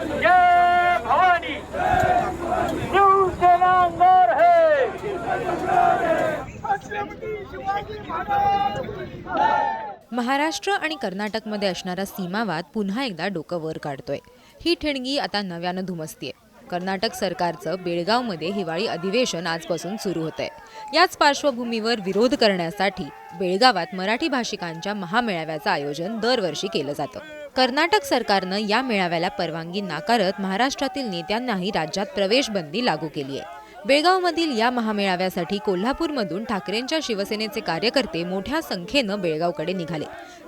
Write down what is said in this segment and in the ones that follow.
जय भवानी। शिवसेना अंदर है। महाराष्ट्र आणि कर्नाटकमध्ये असणारा सीमावाद पुन्हा एकदा डोकं वर काढतोय. ही ठिणगी आता नव्यानं धुमसतीये. कर्नाटक सरकारचं बेळगावमध्ये हिवाळी अधिवेशन आजपासून सुरू होतंय. याच पार्श्वभूमीवर विरोध करण्यासाठी बेळगावात मराठी भाषिकांच्या महामेळाव्याचं आयोजन दरवर्षी केलं जातं. कर्नाटक सरकारनं या मेळाव्याला परवानगी नाकारत महाराष्ट्रातील नेत्यांनाही राज्यात प्रवेशबंदी लागू केली आहे. बेळगावमधील या महामेळाव्यासाठी कोल्हापूरमधून ठाकरेंच्या शिवसेनेचे कार्यकर्ते मोठ्या संख्येनं बेळगावकडे निघाले.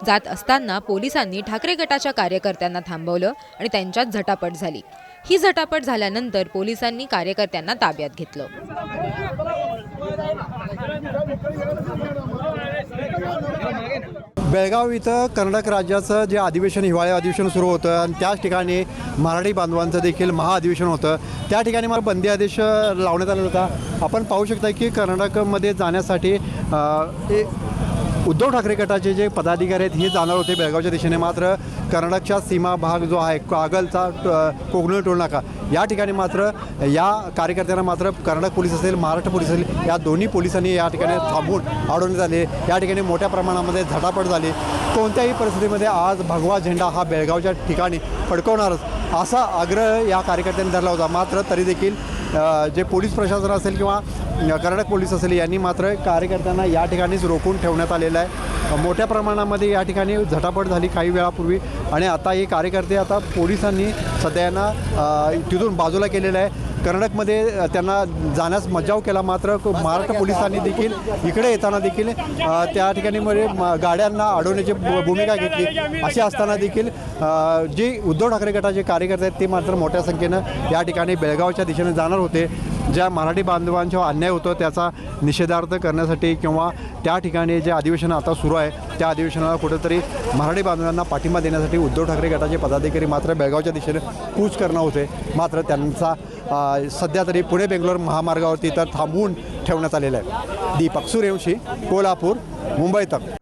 जात असताना पोलिसांनी ठाकरे गटाच्या कार्यकर्त्यांना थांबवलं आणि त्यांच्यात झटापट झाली. ही झटापट झाल्यानंतर पोलिसांनी कार्यकर्त्यांना ताब्यात घेतलं. बेळगाव इथं कर्नाटक राज्याचं जे अधिवेशन हिवाळी अधिवेशन सुरू होतं आणि त्याच ठिकाणी मराठी बांधवांचं देखील महाअधिवेशन होतं. त्या ठिकाणी मला बंदी आदेश लावण्यात आलेला होता. आपण पाहू शकता की कर्नाटकमध्ये जाण्यासाठी उद्धव ठाकरे गटाचे जे पदाधिकारी आहेत हे जाणार होते बेळगावच्या दिशेने. मात्र कर्नाटकच्या सीमा भाग जो आहे कागलचा अ, कोकणी टोल नाका. या ठिकाणी मात्र या कार्यकर्त्यांना मात्र कर्नाटक पोलीस असेल महाराष्ट्र पोलीस असेल या दोन्ही पोलिसांनी या ठिकाणी थांबून अडवण्यात आले. या ठिकाणी मोठ्या प्रमाणामध्ये झटापट झाली. कोणत्याही परिस्थितीमध्ये आज भगवा झेंडा हा बेळगावच्या ठिकाणी फडकवणारच असा आग्रह या कार्यकर्त्यांनी धरला होता. मात्र तरी देखील जे पोलीस प्रशासन असेल किंवा कर्नाटक पोलीस असेल यांनी मात्र कार्यकर्त्यांना या ठिकाणीच रोखून ठेवण्यात आलेलं आहे. मोठ्या प्रमाणामध्ये या ठिकाणी झटापट झाली काही वेळापूर्वी आणि आता हे कार्यकर्ते आता पोलिसांनी सध्या यांना तिथून बाजूला केलेलं आहे. कर्नाटकमध्ये त्यांना जाण्यास मज्जाव केला मात्र महाराष्ट्र पोलिसांनी देखील इकडे येताना देखील त्या ठिकाणी मध्ये म- गाड्यांना अडवण्याची भू- भूमिका घेतली. अशी असताना देखील जे उद्धव ठाकरे गटाचे कार्यकर्ते आहेत ते मात्र मोठ्या संख्येनं या ठिकाणी बेळगावच्या दिशेने जाणार होते. ज्या मराठी बांधवांच्यावर अन्याय होतो त्याचा निषेधार्थ करण्यासाठी किंवा त्या ठिकाणी जे अधिवेशन आता सुरू आहे त्या अधिवेशनाला कुठेतरी मराठी बांधवांना पाठिंबा देण्यासाठी उद्धव ठाकरे गटाचे पदाधिकारी मात्र बेळगावच्या दिशेने कूच करणार होते. मात्र त्यांचा सध्या तरी पुणे बेंगलोर महामार्गावरती तर थांबवून ठेवण्यात आलेलं आहे. दीपक सूर्यवंशी कोल्हापूर मुंबई तक.